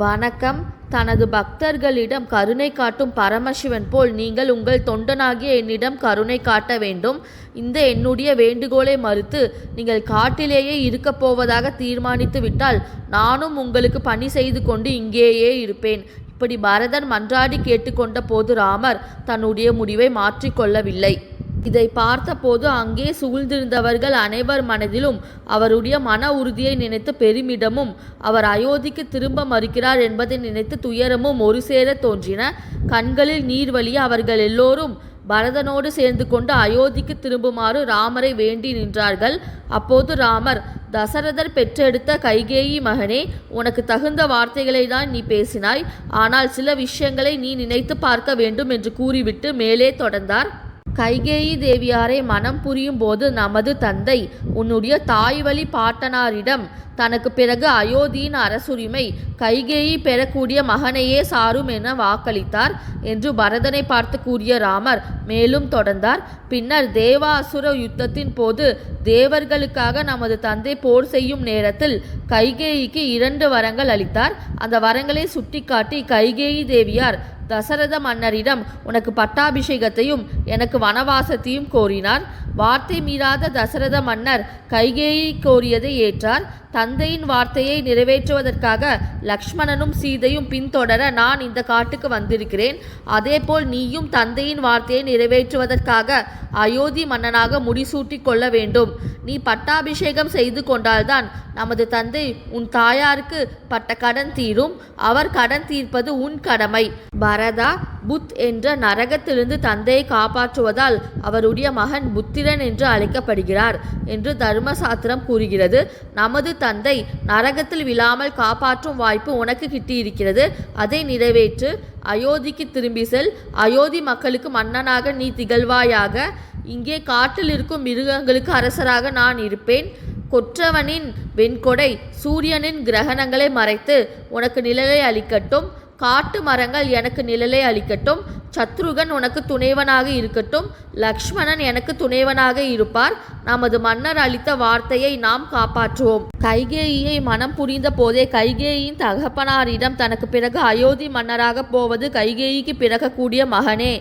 வணக்கம். தனது பக்தர்களிடம் கருணை காட்டும் பரமசிவன் போல் நீங்கள் உங்கள் தொண்டனாகிய என்னிடம் கருணை காட்ட வேண்டும். இந்த என்னுடைய வேண்டுகோளை மறுத்து நீங்கள் காட்டிலேயே இருக்கப் போவதாக தீர்மானித்து விட்டால் நானும் உங்களுக்கு பணி செய்து கொண்டு இங்கேயே இருப்பேன். இப்படி பரதன் மன்றாடி கேட்டுக்கொண்ட போது ராமர் தன்னுடைய முடிவை மாற்றிக்கொள்ளவில்லை. இதை பார்த்தபோது அங்கே சூழ்ந்திருந்தவர்கள் அனைவர் மனதிலும் அவருடைய மன உறுதியை நினைத்து பெருமிடமும் அவர் அயோத்திக்கு திரும்ப மறுக்கிறார் என்பதை நினைத்து துயரமும் ஒரு சேர தோன்றின. கண்களில் நீர் வழிய அவர்கள் எல்லோரும் பரதனோடு சேர்ந்து கொண்டு அயோத்திக்கு திரும்புமாறு ராமரை வேண்டி நின்றார்கள். அப்போது ராமர் தசரதர் பெற்றெடுத்த கைகேயி மகனே உனக்கு தகுந்த வார்த்தைகளை தான் நீ பேசினாய். ஆனால் சில விஷயங்களை நீ நினைத்து பார்க்க வேண்டும் என்று கூறிவிட்டு மேலே தொடர்ந்தார். கைகேயி தேவியாரை மனம் புரியும் போது நமது தந்தை உன்னுடைய தாய்வழி பாட்டனாரிடம் தனக்கு பிறகு அயோத்தியின் அரசுரிமை கைகேயி பெறக்கூடிய மகனையே சாரும் என வாக்களித்தார் என்று பரதனை பார்த்து கூறிய ராமர் மேலும் தொடர்ந்தார். பின்னர் தேவாசுர யுத்தத்தின் போது தேவர்களுக்காக நமது தந்தை போர் செய்யும் நேரத்தில் கைகேயிக்கு இரண்டு வரங்கள் அளித்தார். அந்த வரங்களை சுட்டிக்காட்டி கைகேயி தேவியார் தசரத மன்னரிடம் உனக்கு பட்டாபிஷேகத்தையும் எனக்கு வனவாசத்தையும் கோரினார் வார்த்தை மீறாத தசரத மன்னர் கைகேயை கோரியதை ஏற்றார். தந்தையின் வார்த்தையை நிறைவேற்றுவதற்காக லக்ஷ்மணனும் சீதையும் பின்தொடர நான் இந்த காட்டுக்கு வந்திருக்கிறேன். அதேபோல் நீயும் தந்தையின் வார்த்தையை நிறைவேற்றுவதற்காக அயோத்தி மன்னனாக முடிசூட்டி கொள்ள வேண்டும். நீ பட்டாபிஷேகம் செய்து கொண்டால்தான் நமது தந்தை உன் தாயாருக்கு பட்ட கடன் தீரும். அவர் கடன் தீர்ப்பது உன் கடமை. பரதா புத் என்ற நரகத்திலிருந்து தந்தையை காப்பாற்றுவதால் அவருடைய மகன் புத்தி புத்திரன் என்று அழைக்கப்படுகிறார் என்று தர்மசாஸ்திரம் கூறுகிறது. நமது தந்தை நரகத்தில் விழாமல் காப்பாற்றும் வாய்ப்பு உனக்கு கிட்டியிருக்கிறது. அதை நிறைவேற்று. அயோத்திக்கு திரும்பி செல். அயோத்தி மக்களுக்கு மன்னனாக நீ திகழ்வாயாக. இங்கே காட்டில் இருக்கும் மிருகங்களுக்கு அரசராக நான் இருப்பேன். கொற்றவனின் வெண்கொடை சூரியனின் கிரகணங்களை மறைத்து உனக்கு நிழலை அளிக்கட்டும். காட்டு மரங்கள் எனக்கு நிழலை அளிக்கட்டும். சத்ருகன் உனக்கு துணைவனாக இருக்கட்டும். லக்ஷ்மணன் எனக்கு துணைவனாக இருப்பார். நமது மன்னர் அளித்த வார்த்தையை நாம் காப்பாற்றுவோம். கைகேயியை மனம் புரிந்த போதே கைகேயின் தகப்பனாரிடம் தனக்கு பிறகு அயோத்தி மன்னராக போவது கைகேயிக்கு பிறக்கக்கூடிய மகனே.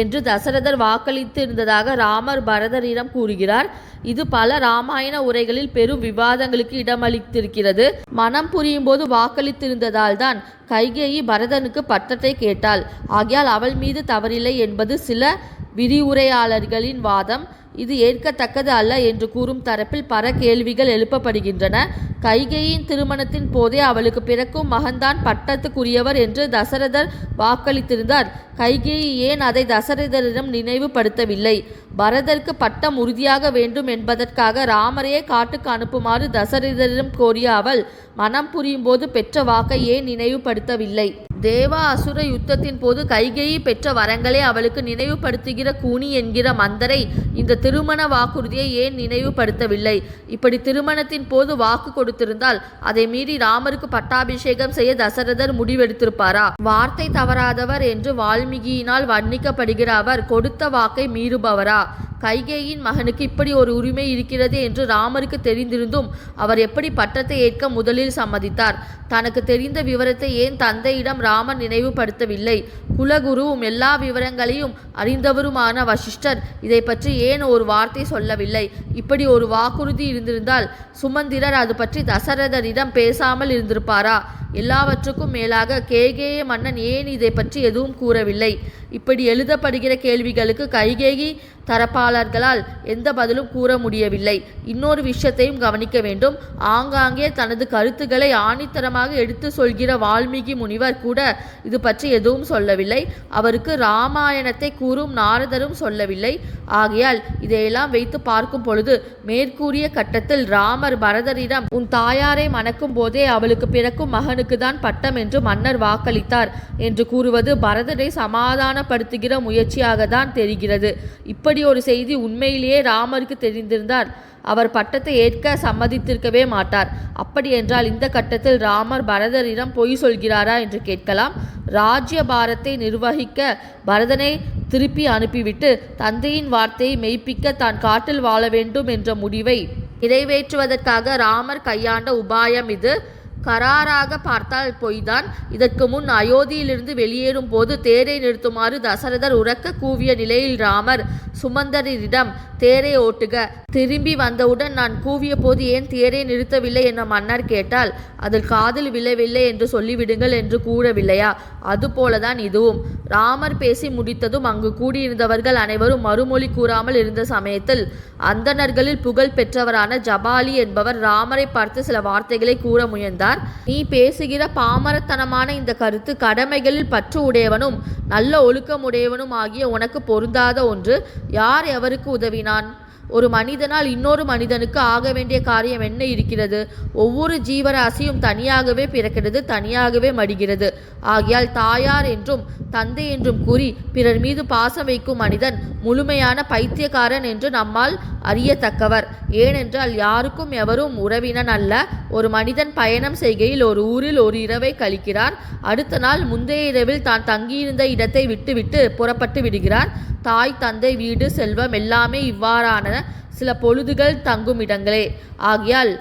என்று தசரதர் வாக்களித்து இருந்ததாக ராமர் பரதரிடம் கூறுகிறார். இது பல ராமாயண உரைகளில் பெரும் விவாதங்களுக்கு இடமளித்திருக்கிறது. மனம் புரியும் போது வாக்களித்திருந்ததால் தான் கைகேயி பரதனுக்கு பட்டத்தை கேட்டாள். ஆகையால் அவள் மீது தவறில்லை என்பது சில விரிவுரையாளர்களின் வாதம். இது ஏற்கத்தக்கது அல்ல என்று கூறும் தரப்பில் பல கேள்விகள் எழுப்பப்படுகின்றன. கைகையின் திருமணத்தின் போதே அவளுக்கு பிறக்கும் மகன்தான் பட்டத்துக்குரியவர் என்று தசரதர் வாக்களித்திருந்தார். கைகேயி ஏன் அதை தசரதரிடம் நினைவுபடுத்தவில்லை? பரதருக்கு பட்டம் உறுதியாக வேண்டும் என்பதற்காக ராமரையே காட்டுக்கு அனுப்புமாறு தசரதரிடம் கோரிய அவள் மனம் புரியும் போது பெற்ற வாக்கை ஏன் நினைவுபடுத்தவில்லை? தேவா அசுர யுத்தத்தின் போது கைகேயி பெற்ற வரங்களை அவளுக்கு நினைவுபடுத்துகிற கூனி என்கிற மந்தரை இந்த திருமண வாக்குறுதியை ஏன் நினைவுபடுத்தவில்லை? இப்படி திருமணத்தின் போது வாக்கு கொடுத்திருந்தால் அதை மீறி ராமருக்கு பட்டாபிஷேகம் செய்ய தசரதர் முடிவெடுத்திருப்பாரா? வார்த்தை தவறாதவர் என்று வால்மீகியினால் வர்ணிக்கப்படுகிற அவர் கொடுத்த வாக்கை மீறுபவரா? கைகேயின் மகனுக்கு இப்படி ஒரு உரிமை இருக்கிறது என்று ராமருக்கு தெரிந்திருந்தும் அவர் எப்படி பட்டத்தை ஏற்க முதலில் சம்மதித்தார்? தனக்கு தெரிந்த விவரத்தை ஏன் தந்தையிடம் ராமன் நினைவுபடுத்தவில்லை? குலகுருவும் எல்லா விவரங்களையும் அறிந்தவருமான வசிஷ்டர் இதை பற்றி ஏன் ஒரு வார்த்தை சொல்லவில்லை. இப்படி ஒரு வாக்குறுதி இருந்திருந்தால் சுமந்திரர் அது பற்றி தசரதரிடம் பேசாமல் இருந்திருப்பாரா? எல்லாவற்றுக்கும் மேலாக கேகேய மன்னன் ஏன் இதை பற்றி எதுவும் கூறவில்லை? இப்படி எழுதப்படுகிற கேள்விகளுக்கு கைகேகி தரப்பாளர்களால் எந்த பதிலும் கூற முடியவில்லை. இன்னொரு விஷயத்தையும் கவனிக்க வேண்டும். ஆங்காங்கே தனது கருத்துக்களை ஆணித்தரமாக எடுத்து சொல்கிற வால்மீகி முனிவர் கூட இது பற்றி எதுவும் சொல்லவில்லை. அவருக்கு ராமாயணத்தை கூறும் நாரதரும் சொல்லவில்லை. ஆகையால் இதையெல்லாம் வைத்து பார்க்கும் பொழுது மேற்கூறிய கட்டத்தில் ராமர் பரதரிடம் உன் தாயாரை மணக்கும் போதே அவளுக்கு பிறக்கும் மகனுக்கு தான் பட்டம் என்று மன்னர் வாக்களித்தார் என்று கூறுவது பரதரை அவமானப்படுத்துகிற முயற்சியாக தான் தெரிகிறது. இப்படி ஒரு செய்தி உண்மையிலேயே ராமருக்கு தெரிந்திருந்தார் அவர் பட்டத்தை ஏற்க சம்மதித்திருக்கவே மாட்டார். அப்படி என்றால் இந்த கட்டத்தில் ராமர் பரதரிடம் பொய் சொல்கிறாரா என்று கேட்கலாம். ராஜ்ய பாரத்தை நிர்வகிக்க பரதனை திருப்பி அனுப்பிவிட்டு தந்தையின் வார்த்தையை மெய்ப்பிக்க தான் காட்டில் வாழ வேண்டும் என்ற முடிவை நிறைவேற்றுவதற்காக ராமர் கையாண்ட உபாயம் இது. கராராக பார்த்தால் பொய்தான். இதற்கு முன் அயோத்தியிலிருந்து வெளியேறும் போது தேரை நிறுத்துமாறு தசரதர் உறக்க கூவிய நிலையில் ராமர் சுமந்தரிடம் தேரை ஓட்டுக. திரும்பி வந்தவுடன் நான் கூவிய போது ஏன் தேரை நிறுத்தவில்லை என மன்னர் கேட்டால் அதில் காதில் விழவில்லை என்று சொல்லிவிடுங்கள் என்று கூறவில்லையா? அதுபோலதான் இதுவும். ராமர் பேசி முடித்ததும் அங்கு கூடியிருந்தவர்கள் அனைவரும் மறுமொழி கூறாமல் இருந்த சமயத்தில் அந்தணர்களில் புகழ் பெற்றவரான ஜபாலி என்பவர் ராமரை பார்த்து சில வார்த்தைகளை கூற முயன்றார். நீ பேசுகிற பாமரத்தனமான இந்த கருத்து கடமைகளில் பற்று உடையவனும் நல்ல ஒழுக்கமுடையவனும் ஆகிய உனக்கு பொருந்தாத ஒன்று யார் எவருக்கு உதவினான்? ஒரு மனிதனால் இன்னொரு மனிதனுக்கு ஆக வேண்டிய காரியம் என்ன இருக்கிறது? ஒவ்வொரு ஜீவராசியும் தனியாகவே பிறக்கிறது தனியாகவே மடிகிறது. ஆகையால் தாயார் என்றும் தந்தை என்றும் கூறி பிறர் மீது பாசம் வைக்கும் மனிதன் முழுமையான பைத்தியக்காரன் என்று நம்மால் அறியத்தக்கவர். ஏனென்றால் யாருக்கும் எவரும் உறவினன் அல்ல. ஒரு மனிதன் பயணம் செய்கையில் ஒரு ஊரில் ஒரு இரவை கழிக்கிறார். அடுத்த நாள் முந்தைய இரவில் தான் தங்கியிருந்த இடத்தை விட்டுவிட்டு புறப்பட்டு விடுகிறார். தாய் தந்தை வீடு செல்வம் எல்லாமே இவ்வாறான சில பொழுதுகள் தங்கும் இடங்களே. ஆகியால்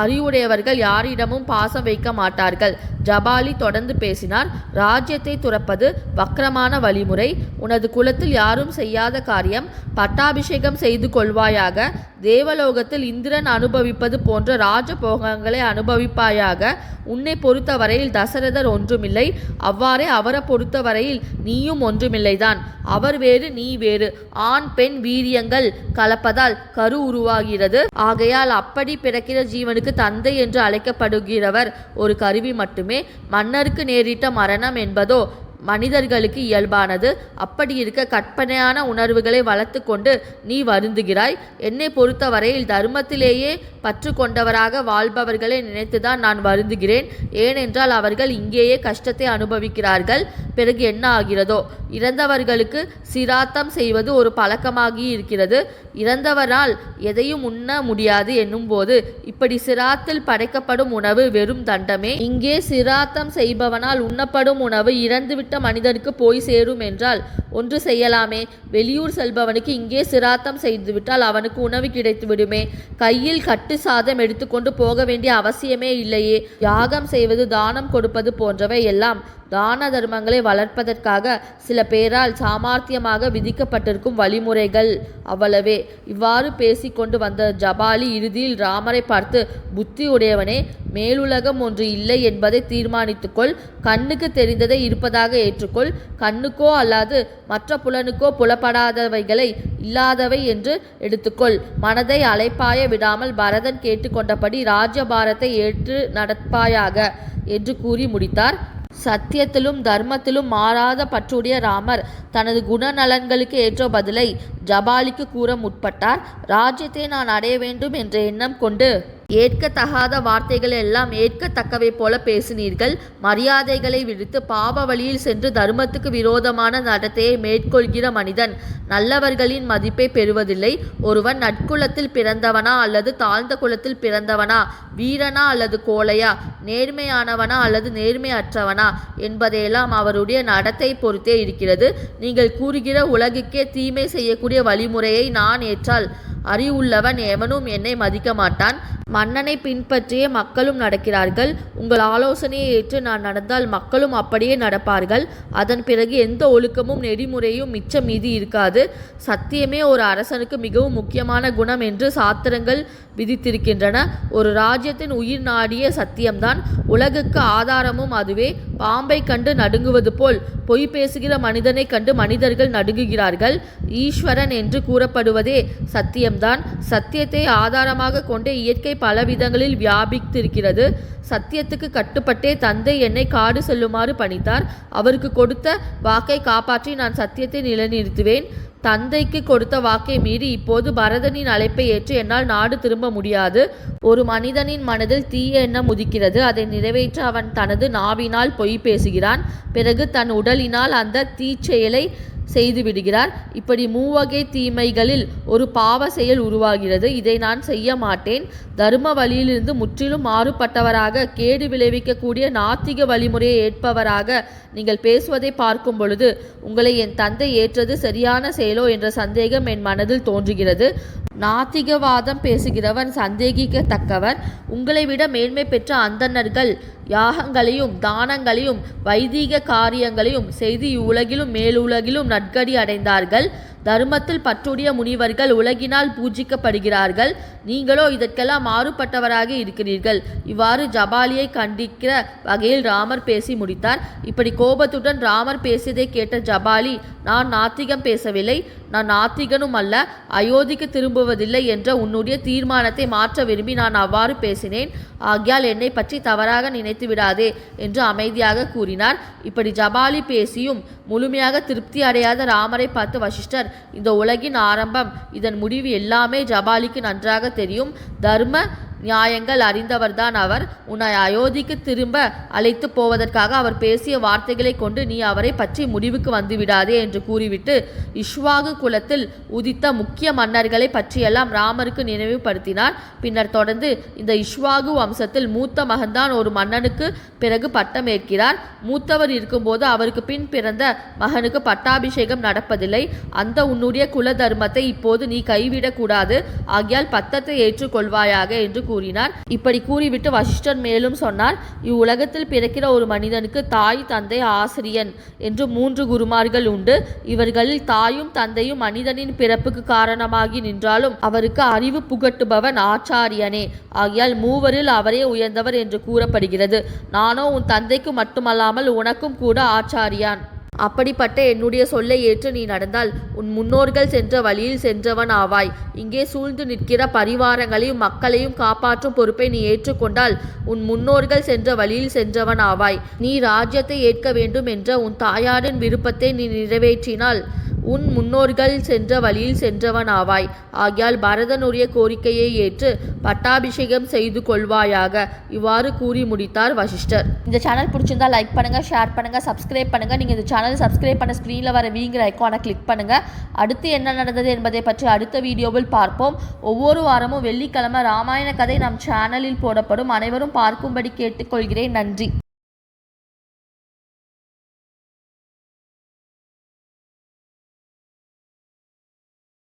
அறிவுடையவர்கள் யாரிடமும் பாசம் வைக்க மாட்டார்கள். ஜபாலி தொடர்ந்து பேசினார். ராஜ்யத்தை துறப்பது வக்கரமான வழிமுறை. உனது குலத்தில் யாரும் செய்யாத காரியம் பட்டாபிஷேகம் செய்து கொள்வாயாக. தேவலோகத்தில் இந்திரன் அனுபவிப்பது போன்ற ராஜபோகங்களை அனுபவிப்பாயாக. உன்னை பொறுத்தவரையில் தசரதர் ஒன்றுமில்லை. அவ்வாறே அவரை பொறுத்தவரையில் நீயும் ஒன்றுமில்லைதான். அவர் வேறு நீ வேறு. ஆண் பெண் வீரியங்கள் கலப்பதால் கரு உருவாகிறது. ஆகையால் அப்படி பிறக்கிற ஜீவனுக்கு தந்தை என்று அழைக்கப்படுகிறவர் ஒரு கருவி மட்டுமே. மன்னருக்கு நேரிட்ட மரணம் என்பதோ மனிதர்களுக்கு இயல்பானது. அப்படி இருக்க கற்பனையான உணர்வுகளை வளர்த்து கொண்டு நீ வருந்துகிறாய். என்னை பொறுத்தவரையில் தர்மத்திலேயே பற்று கொண்டவராக வாழ்பவர்களை நினைத்துதான் நான் வருந்துகிறேன். ஏனென்றால் அவர்கள் இங்கேயே கஷ்டத்தை அனுபவிக்கிறார்கள். பிறகு என்ன ஆகிறதோ? இறந்தவர்களுக்கு சிராத்தம் செய்வது ஒரு பழக்கமாகி இருக்கிறது. இறந்தவரால் எதையும் உண்ண முடியாது என்னும்போது இப்படி சிராத்தில் படைக்கப்படும் உணவு வெறும் தண்டமே. இங்கே சிராத்தம் செய்பவனால் உண்ணப்படும் உணவு இறந்துவிட்டு மனிதனுக்கு போய் சேரும் என்றால் ஒன்று செய்யலாமே. வெளியூர் செல்பவனுக்கு இங்கே சிராத்தம் செய்துவிட்டால் அவனுக்கு உணவு கிடைத்து விடுமே கையில் கட்டு சாதம் எடுத்துக்கொண்டு போக வேண்டிய அவசியமே இல்லையே. யாகம் செய்வது தானம் கொடுப்பது போன்றவை எல்லாம் தான தர்மங்களை வளர்ப்பதற்காக சில பேரால் சாமார்த்தியமாக விதிக்கப்பட்டிருக்கும் வழிமுறைகள் அவ்வளவே. இவ்வாறு பேசிக்கொண்டு வந்த ஜபாலி இறுதியில் ராமரை பார்த்து புத்தி உடையவனே மேலுலகம் ஒன்று இல்லை என்பதை தீர்மானித்துக்கொள். கண்ணுக்கு தெரிந்ததை இருப்பதாக ஏற்றுக்கொள். கண்ணுக்கோ அல்லாது மற்ற புலனுக்கோ புலப்படாதவைகளை இல்லாதவை என்று எடுத்துக்கொள். மனதை அலைப்பாய விடாமல் பரதன் கேட்டுக்கொண்டபடி ராஜ்யபாரத்தை ஏற்று நடப்பாயாக என்று கூறி முடித்தார். சத்தியத்திலும் தர்மத்திலும் மாறாத பற்றுடைய ராமர் தனது குணநலன்களுக்கு ஏற்ற பதிலை ஜபாலிக்கு கூற முற்பட்டார். ராஜ்யத்தை நான் அடைய வேண்டும் என்ற எண்ணம் கொண்டு ஏற்கத்தகாத வார்த்தைகள் எல்லாம் ஏற்கத்தக்கவை போல பேசினீர்கள். மரியாதைகளை விடுத்து பாவ வழியில் சென்று தர்மத்துக்கு விரோதமான நடத்தையை மேற்கொள்கிற மனிதன் நல்லவர்களின் மதிப்பை பெறுவதில்லை. ஒருவன் நட்குலத்தில் பிறந்தவனா அல்லது தாழ்ந்த குலத்தில் பிறந்தவனா வீரனா அல்லது கோழையா நேர்மையானவனா அல்லது நேர்மையற்றவனா என்பதையெல்லாம் அவருடைய நடத்தை பொறுத்தே இருக்கிறது. நீங்கள் கூறுகிற உலகுக்கே தீமை செய்யக்கூடிய வழிமுறையை நான் ஏற்றால் அறிவுள்ளவன் எவனும் என்னை மதிக்க மாட்டான். மன்னனை பின்பற்றியே மக்களும் நடக்கிறார்கள். உங்கள் ஆலோசனையை ஏற்று நான் நடந்தால் மக்களும் அப்படியே நடப்பார்கள். அதன் பிறகு எந்த ஒழுக்கமும் நெறிமுறையும் மிச்சம் மீதி இருக்காது. சத்தியமே ஒரு அரசனுக்கு மிகவும் முக்கியமான குணம் என்று சாத்திரங்கள் விதித்திருக்கின்றன. ஒரு ராஜ்யத்தின் உயிர் நாடிய சத்தியம்தான். உலகுக்கு ஆதாரமும் அதுவே. பாம்பை கண்டு நடுங்குவது போல் பொய் பேசுகிற மனிதனை கண்டு மனிதர்கள் நடுங்குகிறார்கள். ஈஸ்வரன் என்று கூறப்படுவதே சத்தியம். சத்தியம்தான் சத்தியத்தை ஆதாரமாக கொண்டே இயற்கை பல விதங்களில் வியாபித்திருக்கிறது. சத்தியத்துக்கு கட்டுப்பட்டே தந்தை என்னை காடு செல்லுமாறு பணித்தார். அவருக்கு கொடுத்த வாக்கை காப்பாற்றி நான் சத்தியத்தை நிலைநிறுத்துவேன். தந்தைக்கு கொடுத்த வாக்கை மீறி இப்போது பரதனின் அழைப்பை ஏற்று என்னால் நாடு திரும்ப முடியாது. ஒரு மனிதனின் மனதில் தீய எண்ணம் உதிக்கிறது. அதை நிறைவேற்ற அவன் தனது நாவினால் பொய் பேசுகிறான். பிறகு தன் உடலினால் அந்த தீச்செயலை செய்து விடுகிறார். இப்படி மூவகை தீமைகளில் ஒரு பாவ செயல் உருவாகிறது. இதை நான் செய்ய மாட்டேன். தர்ம வழியிலிருந்து முற்றிலும் மாறுபட்டவராக கேடு விளைவிக்கக்கூடிய நாத்திக வழிமுறையை ஏற்பவராக நீங்கள் பேசுவதை பார்க்கும் பொழுது உங்களை என் தந்தை ஏற்றது சரியான செயலோ என்ற சந்தேகம் என் மனதில் தோன்றுகிறது. நாத்திகவாதம் பேசுகிறவன் சந்தேகிக்கத்தக்கவர். உங்களை விட மேன்மை பெற்ற அந்தணர்கள் யாகங்களையும் தானங்களையும் வைதீக காரியங்களையும் செய்து இவ்வுலகிலும் மேலுலகிலும் நட்கடி அடைந்தார்கள். தர்மத்தில் பற்றுடைய முனிவர்கள் உலகினால் பூஜிக்கப்படுகிறார்கள். நீங்களோ இதற்கெல்லாம் மாறுபட்டவராக இருக்கிறீர்கள். இவ்வாறு ஜபாலியை கண்டிக்கிற வகையில் ராமர் பேசி முடித்தார். இப்படி கோபத்துடன் ராமர் பேசியதை கேட்ட ஜபாலி நான் நாத்திகம் பேசவில்லை. நான் நாத்திகனும் அல்ல அயோத்திக்கு திரும்புவதில்லை என்ற உன்னுடைய தீர்மானத்தை மாற்ற விரும்பி நான் அவ்வாறு பேசினேன். ஆகியால் என்னை பற்றி தவறாக நினைத்து விடாதே என்று அமைதியாக கூறினார். இப்படி ஜபாலி பேசியும் முழுமையாக திருப்தி அடையாத ராமரை பார்த்து வசிஷ்டர் இந்த உலகின் ஆரம்பம் இதன் முடிவு எல்லாமே ஜபாலிக்கு நன்றாக தெரியும். தர்ம நியாயங்கள் அறிந்தவர்தான் அவர். உன்னை அயோத்திக்கு திரும்ப அழைத்து போவதற்காக அவர் பேசிய வார்த்தைகளை கொண்டு நீ அவரை பற்றி முடிவுக்கு வந்துவிடாதே என்று கூறிவிட்டு இஷ்வாகு குலத்தில் உதித்த முக்கிய மன்னர்களை பற்றியெல்லாம் ராமருக்கு நினைவுபடுத்தினார். பின்னர் தொடர்ந்து இந்த இஷ்வாகு வம்சத்தில் மூத்த மகன்தான் ஒரு மன்னனுக்கு பிறகு பட்டம் ஏற்கிறார் மூத்தவர் இருக்கும்போது அவருக்கு பின் பிறந்த மகனுக்கு பட்டாபிஷேகம் நடப்பதில்லை. அந்த உன்னுடைய குல தர்மத்தை இப்போது நீ கைவிடக்கூடாது. ஆகியால் பத்தத்தை ஏற்றுக்கொள்வாயாக என்று கூறினார். இப்படி கூறிவிட்டு வசிஷ்டர் மேலும் சொன்னார் இவ்வுலகத்தில் பிறக்கிற ஒரு மனிதனுக்கு தாய் தந்தை ஆசிரியன் என்று மூன்று குருமார்கள் உண்டு. இவர்களில் தாயும் தந்தையும் மனிதனின் பிறப்புக்கு காரணமாகி நின்றாலும் அவருக்கு அறிவு புகட்டுபவன் ஆச்சாரியனே. ஆகியால் மூவரில் அவரே உயர்ந்தவர் என்று கூறப்படுகிறது. நானோ உன் தந்தைக்கு மட்டுமல்லாமல் உனக்கும் கூட ஆச்சாரியான். அப்படிப்பட்ட என்னுடைய சொல்லை ஏற்று நீ நடந்தால் உன் முன்னோர்கள் சென்ற வழியில் சென்றவன் ஆவாய். இங்கே சூழ்ந்து நிற்கிற பரிவாரங்களையும் மக்களையும் காப்பாற்றும் பொறுப்பை நீ ஏற்றுக்கொண்டால் உன் முன்னோர்கள் சென்ற வழியில் சென்றவன் ஆவாய். நீ ராஜ்யத்தை ஏற்க வேண்டும் என்ற உன் தாயாரின் விருப்பத்தை நீ நிறைவேற்றினால் உன் முன்னோர்கள் சென்ற வழியில் சென்றவன் ஆவாய். ஆகியால் பரதனுடைய கோரிக்கையை ஏற்று பட்டாபிஷேகம் செய்து கொள்வாயாக. இவ்வாறு கூறி முடித்தார் வசிஷ்டர். இந்த சேனல் பிடிச்சிருந்தா லைக் பண்ணுங்க ஷேர் பண்ணுங்க சப்ஸ்கிரைப் பண்ணுங்க. நீங்க இந்த சேனல் சப்ஸ்கிரைப் பண்ண ஸ்க்ரீனில் வர வீங்கிற ஐக்கானை கிளிக் பண்ணுங்க. அடுத்து என்ன நடந்தது என்பதை பற்றி அடுத்த வீடியோவில் பார்ப்போம். ஒவ்வொரு வாரமும் வெள்ளிக்கிழமை ராமாயண கதை நம் சேனலில் போடப்படும். அனைவரும் பார்க்கும்படி கேட்டுக்கொள்கிறேன். நன்றி.